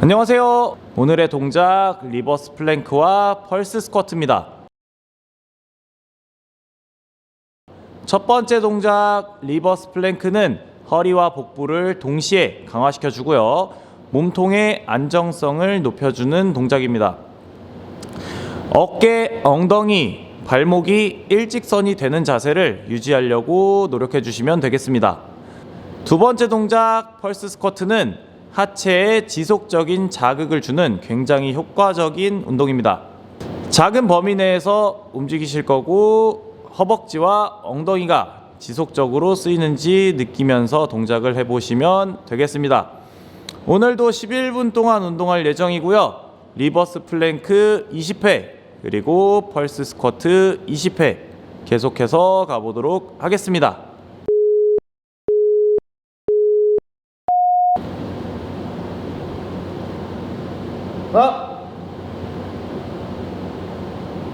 안녕하세요. 오늘의 동작 리버스 플랭크와 펄스 스쿼트입니다. 첫 번째 동작 리버스 플랭크는 허리와 복부를 동시에 강화시켜 주고요. 몸통의 안정성을 높여주는 동작입니다. 어깨, 엉덩이, 발목이 일직선이 되는 자세를 유지하려고 노력해 주시면 되겠습니다. 두 번째 동작 펄스 스쿼트는 하체에 지속적인 자극을 주는 굉장히 효과적인 운동입니다. 작은 범위 내에서 움직이실 거고 허벅지와 엉덩이가 지속적으로 쓰이는지 느끼면서 동작을 해보시면 되겠습니다. 오늘도 11분 동안 운동할 예정이고요. 리버스 플랭크 20회 그리고 펄스 스쿼트 20회 계속해서 가보도록 하겠습니다. 하나,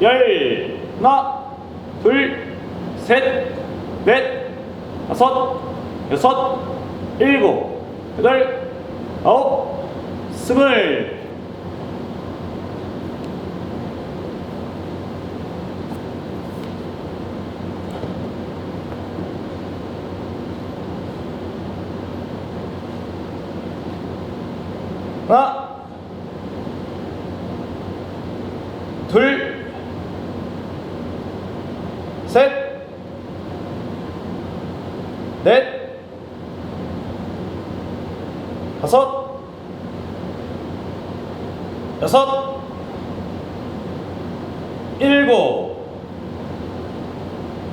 열. 하나, 둘, 셋, 넷, 다섯, 여섯, 일곱, 여덟, 아홉, 스물. 하나, 둘, 셋, 넷, 다섯, 여섯, 일곱,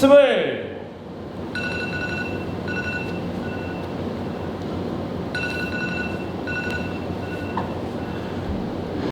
아홉, 스물.